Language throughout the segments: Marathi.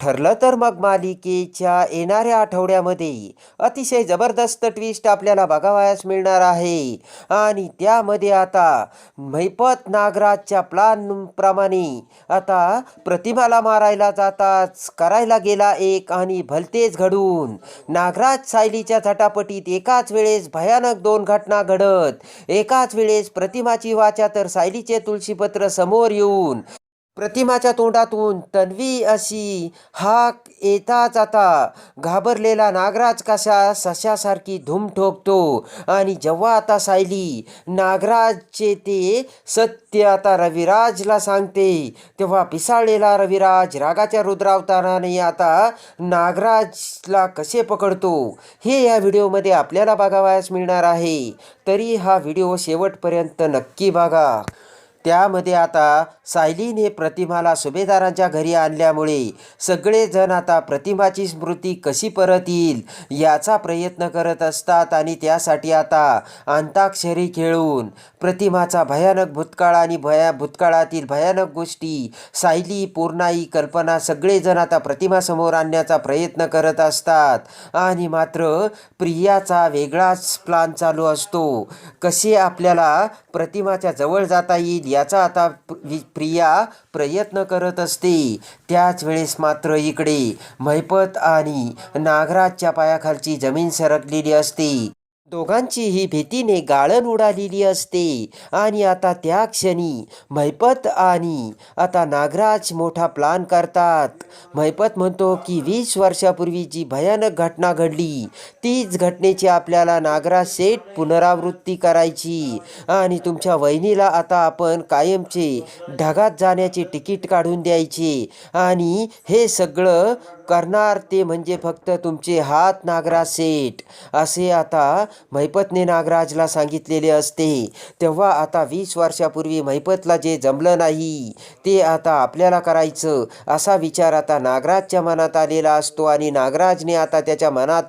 ठरलं तर मग मालिकेच्या येणाऱ्या आठवड्यामध्ये अतिशय जबरदस्त ट्विस्ट आपल्याला बघावयास मिळणार आहे. आणि त्यामध्ये आता मैपत नागराजच्या प्लानप्रमाणे आता प्रतिमाला मारायला जाताच करायला गेला एक आणि भलतेच घडून. नागराज सायलीच्या झटापटीत एकाच वेळेस भयानक दोन घटना घडत एकाच वेळेस प्रतिमाची वाचा तर सायलीचे तुळशीपत्र समोर येऊन प्रतिमाच्या तोंडातून तन्वी अशी हाक येताच आता घाबरलेला नागराज कशा सशासारखी धूम ठोकतो आणि जेव्हा आता सायली नागराजचे ते सत्य आता रविराजला सांगते तेव्हा पिसाळलेला रविराज रागाच्या रुद्रावताराने आता नागराजला कसे पकडतो हे या व्हिडिओमध्ये आपल्याला बघावयास मिळणार आहे. तरी हा व्हिडिओ शेवटपर्यंत नक्की बघा. त्यामध्ये आता सायलीने प्रतिमाला सुभेदारांच्या घरी आणल्यामुळे सगळेजण आता प्रतिमाची स्मृती कशी परत येईल याचा प्रयत्न करत असतात आणि त्यासाठी आता अंताक्षरी खेळून प्रतिमाचा भयानक भूतकाळ आणि भया भूतकाळातील भयानक गोष्टी सायली पूर्णाई कल्पना सगळेजण आता प्रतिमासमोर आणण्याचा प्रयत्न करत असतात. आणि मात्र प्रियाचा वेगळाच प्लान चालू असतो. कसे आपल्याला प्रतिमाच्या जवळ जाता येईल याचा आता प्रिया प्रयत्न करत असते. त्याच वेळेस मात्र इकडे मैपत आणि नागराजच्या पायाखालची जमीन सरकलेली असते. दोघांचीही भीतीने गाळण उडालेली असते. आणि आता त्या क्षणी मैपत आणि आता नागराज मोठा प्लान करतात. मैपत म्हणतो की वीस वर्षापूर्वी जी भयानक घटना घडली तीच घटनेची आपल्याला नागराज सेट पुनरावृत्ती करायची. आणि तुमच्या वहिनीला आता आपण कायमचे ढगात जाण्याचे तिकीट काढून द्यायचे. आणि हे सगळं करणार ते म्हणजे फक्त तुमचे हात नागराज सेठ असे आता महिपतने नागराजला सांगितलेले असते. तेव्हा आता वीस वर्षापूर्वी महिपतला जे जमलं नाही ते आता आपल्याला करायचं असा विचार आता नागराजच्या मनात आलेला असतो आणि नागराजने आता त्याच्या मनात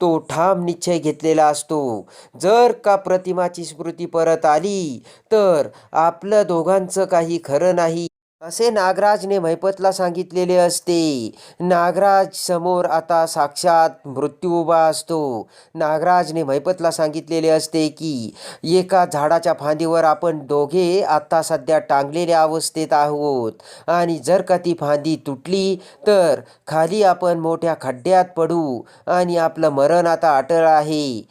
तो ठाम निश्चय घेतलेला असतो. जर का प्रतिमाची स्मृती परत आली तर आपलं दोघांचं काही खरं नाही. असे नागराजने मैपतला सांगितलेले असते नागराज समोर आता साक्षात मृत्यू उभा असतो. नागराजने मैपतला सांगितलेले असते की एका झाडाच्या फांदीवर आपण दोघे आता सध्या टांगलेल्या अवस्थेत आहोत. आणि जर का ती फांदी तुटली तर खाली आपण मोठ्या खड्ड्यात पडू आणि आपलं मरण आता अटळ आहे.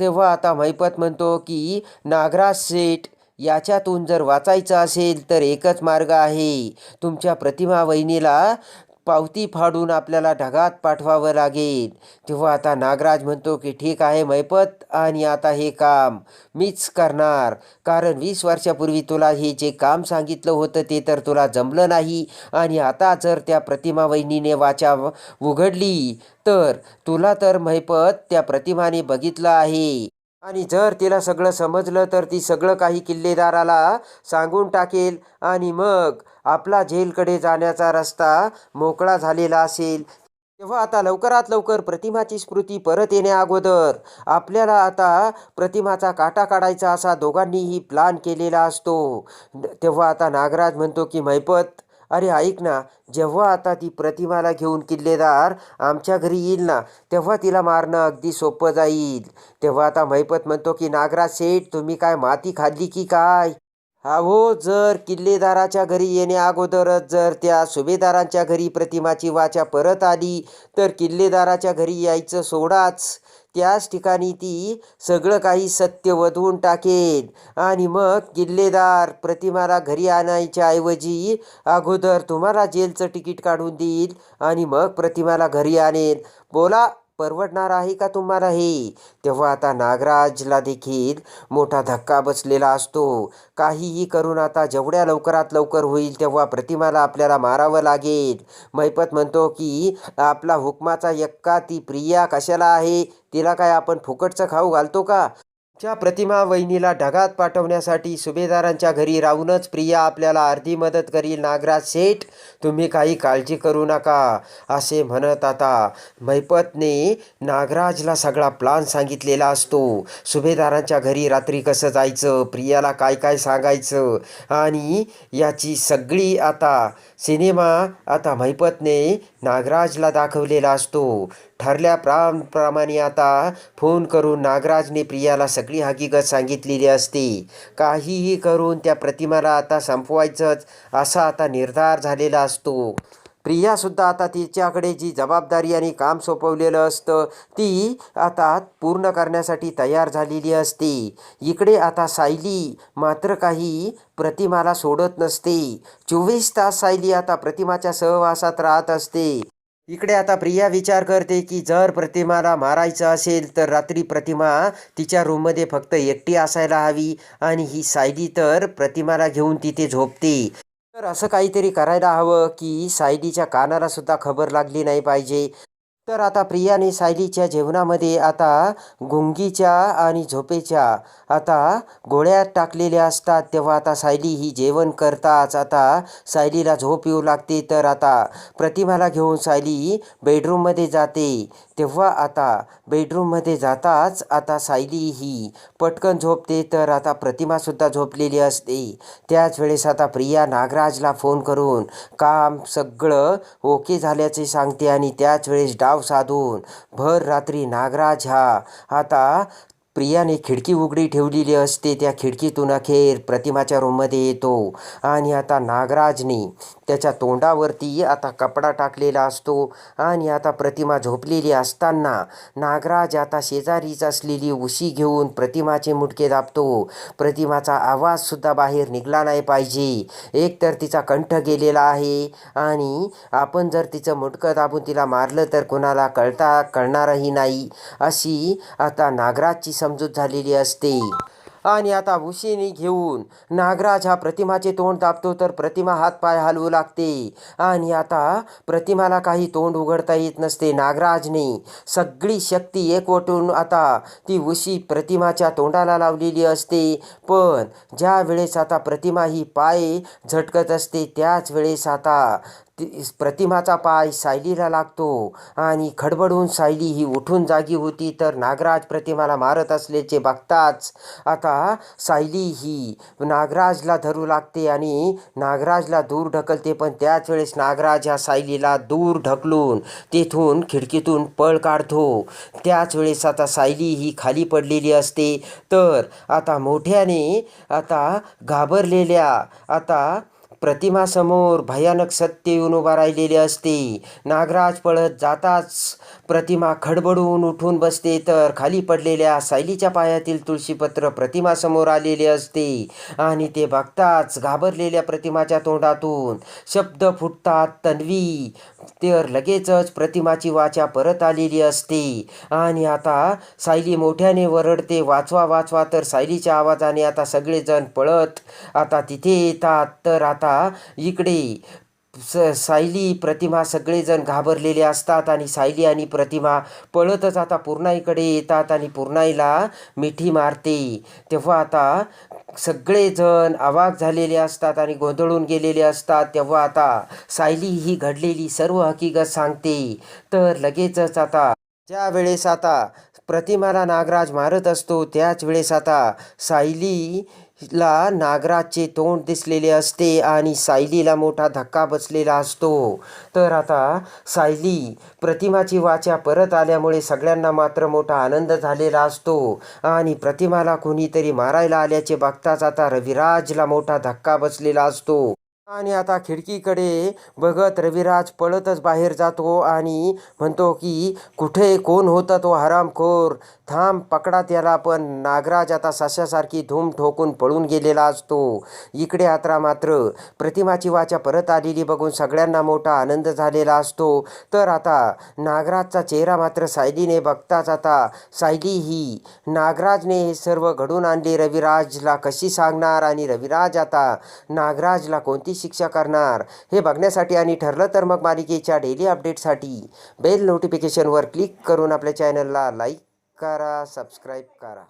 तेव्हा आता मैपत म्हणतो की नागराज सेठ याच्यातून जर वाचायचं असेल तर एकच मार्ग आहे. तुमच्या प्रतिमा वहिनीला पावती फाडून आपल्याला ढगात पाठवावं लागेल. तेव्हा आता नागराज म्हणतो की ठीक आहे मैपत आणि आता हे काम मीच करणार. कारण वीस वर्षापूर्वी तुला हे जे काम सांगितलं होतं ते तर तुला जमलं नाही. आणि आता जर त्या प्रतिमा वहिनीने वाचा उघडली तर तुला तर मैपत त्या प्रतिमाने बघितलं आहे. आणि जर तिला सगळं समजलं तर ती सगळं काही किल्लेदाराला सांगून टाकेल आणि मग आपला जेलकडे जाण्याचा रस्ता मोकळा झालेला असेल. तेव्हा आता लवकरात लवकर प्रतिमाची स्मृती परत येण्याअगोदर आपल्याला आता प्रतिमाचा काटा काढायचा असा दोघांनीही प्लान केलेला असतो. तेव्हा आता नागराज म्हणतो की मैपत अरे ऐक ना जेव्हा आता ती प्रतिमाला घेऊन किल्लेदार आमच्या घरी येईल ना तेव्हा तिला मारणं अगदी सोपं जाईल. तेव्हा आता मैपत म्हणतो की नागराज शेठ तुम्ही काय माती खाल्ली की काय? अहो जर किल्लेदाराच्या घरी येण्या अगोदरच जर त्या सुभेदारांच्या घरी प्रतिमाची वाचा परत आली तर किल्लेदाराच्या घरी यायचं सोडाच. त्याच ठिकाणी ती सगळं काही सत्य वधवून टाकेल आणि मग किल्लेदार प्रतिमाला घरी आणायच्या ऐवजी अगोदर तुम्हाला जेलचं तिकीट काढून देईल आणि मग प्रतिमाला घरी आणेल बोला परवडणार आहे का तुम्हाला हे तेव्हा आता नागराजला देखील मोठा धक्का बसलेला असतो. काहीही करून आता जेवढ्या लवकरात लवकर होईल तेव्हा प्रतिमाला आपल्याला मारावं लागेल. मैपत म्हणतो की आपला हुकमाचा यक्का ती प्रिया कशाला आहे? तिला काय आपण फुकटचं खाऊ घालतो का? च्या प्रतिमा वहिनीला ढगात पाठवण्यासाठी सुभेदारांच्या घरी राहूनच प्रिया आपल्याला अर्धी मदत करील. नागराज शेठ तुम्ही काही काळजी करू नका असे म्हणत आता मैपतने नागराजला सगळा प्लान सांगितलेला असतो. सुभेदारांच्या घरी रात्री कसं जायचं प्रियाला काय काय सांगायचं आणि याची सगळी आता सिनेमा आता मैपतने नागराजला दाखवलेला असतो. ठरल्या प्रा प्रमाणे आता फोन करून नागराजने प्रियाला सगळी हकीकत सांगितलेली असते. काहीही करून त्या प्रतिमाला आता संपवायचंच असा आता निर्धार झालेला असतो. प्रियासुद्धा आता तिच्याकडे जी जबाबदारी आणि काम सोपवलेलं असतं ती आता पूर्ण करण्यासाठी तयार झालेली असते. इकडे आता सायली मात्र काही प्रतिमाला सोडत नसते. चोवीस तास सायली आता प्रतिमाच्या सहवासात राहत असते. इकडे आता प्रिया विचार करते की जर प्रतिमाला मारायचं असेल तर रात्री प्रतिमा तिच्या रूममध्ये फक्त एकटी असायला हवी आणि ही सायली तर प्रतिमाला घेऊन तिथे झोपते. तर असं काहीतरी करायला हवं की सायलीच्या कानाला सुद्धा खबर लागली नाही पाहिजे. तर आता प्रियाने सायलीच्या जेवणामध्ये आता गुंगीच्या आणि झोपेच्या. आता गोळ्या टाकलेल्या असतात तेव्हा आता सायली ही जेवण करताच आता सायलीला झोप येऊ लागते. तर आता प्रतिमाला घेऊन सायली बेडरूममध्ये जाते. तेव्हा आता बेडरूममध्ये जाताच आता सायली ही पटकन झोपते. तर आता प्रतिमासुद्धा झोपलेली असते. त्याच वेळेस आता प्रिया नागराजला फोन करून काम सगळं ओके झाल्याचे सांगते आणि त्याच वेळेस डाव साधून. भर रात्री नागराज हा. आता प्रियाने खिडकी उघडी ठेवलेली असते. त्या खिडकीतून अखेर प्रतिमाच्या रूममध्ये येतो. आणि आता नागराजने त्याच्या तोंडावरती आता कपडा टाकलेला असतो. आणि आता प्रतिमा झोपलेली असताना नागराज आता शेजारीच असलेली उशी घेऊन प्रतिमाचे मुटके दाबतो. प्रतिमाचा आवाजसुद्धा बाहेर निघला नाही पाहिजे. एक तर तिचा कंठ गेलेला आहे. आणि आपण जर तिचं मुटकं दाबून तिला मारलं तर कोणाला कळता कळणारही नाही. अशी आता नागराजची समजूत झालेली असते. आणि आता उशीने घेऊन नागराज हा प्रतिमाचे तोंड दाबतो तर प्रतिमा हातपाय हलवू लागते. आणि आता प्रतिमाला काही तोंड उघडता येत नसते नागराजने. सगळी शक्ती एकवटून आता ती उशी प्रतिमाच्या तोंडाला लावलेली असते. पण ज्या वेळेस आता प्रतिमा ही पाय झटकत असते त्याच वेळेस आता ती प्रतिमाचा पाय सायलीला लागतो आणि खडबडून सायली ही उठून जागी होती तर नागराज प्रतिमाला मारत असल्याचे बघताच आता सायली ही नागराजला धरू लागते आणि नागराजला दूर ढकलते. पण त्याच वेळेस नागराज ह्या सायलीला दूर ढकलून तेथून खिडकीतून पळ काढतो. त्याच वेळेस आता सायली ही खाली पडलेली असते. तर आता मोठ्याने आता घाबरलेल्या आता प्रतिमासमोर भयानक सत्य येऊन उभा राहिलेले असते. नागराज पळत जाताच प्रतिमा खडबडून उठून बसते तर खाली पडलेल्या सायलीच्या पायातील तुळशीपत्र प्रतिमासमोर आलेले असते आणि ते बघताच घाबरलेल्या प्रतिमाच्या तोंडातून शब्द फुटतात तन्वी. तर लगेचच प्रतिमाची वाचा परत आलेली असते आणि आता सायली मोठ्याने वरडते वाचवा वाचवा. तर सायलीच्या आवाजाने आता सगळेजण पळत आता तिथे येतात. तर आता इकडे स सायली प्रतिमा सगळेजण घाबरलेले असतात आणि सायली आणि प्रतिमा पळतच आता पूर्णाईकडे येतात आणि पूर्णाईला मिठी मारते. तेव्हा आता सगळेजण अवाक झालेले असतात आणि गोंधळून गेलेले असतात. तेव्हा आता सायली ही घडलेली सर्व हकीकत सांगते. तर लगेचच आता ज्या वेळेस आता प्रतिमाला नागराज मारत असतो त्याच वेळेस आता सायली ला नागराजचे तोंड दिसलेले असते आणि सायलीला मोठा धक्का बसलेला असतो. तर आता सायली प्रतिमाची वाचा परत आल्यामुळे सगळ्यांना मात्र मोठा आनंद झालेला असतो आणि प्रतिमाला कोणीतरी मारायला आल्याचे बघताच आता रविराजला मोठा धक्का बसलेला असतो. आणि आता खिडकीकडे बघत रविराज पळतच बाहेर जातो आणि म्हणतो की कुठे? कोण होता तो हरामखोर? थांब पकडा त्याला पण. नागराज आता साश्यासारखी धूम ठोकून पळून गेलेला असतो. इकडे आता मात्र प्रतिमाची वाचा परत आलेली बघून सगळ्यांना मोठा आनंद झालेला असतो. तर आता नागराजचा चेहरा मात्र सायलीने बघताच आता सायली ही नागराजने हे सर्व घडून आणले रविराजला कशी सांगणार? आणि रविराज आता नागराजला कोणती शिक्षा करणार? हे बघण्यासाठी आणि ठरलं तर मग मालिकेच्या डेली अपडेटसाठी बेल नोटिफिकेशनवर क्लिक करून आपल्या चॅनलला लाईक करा सबस्क्राईब करा.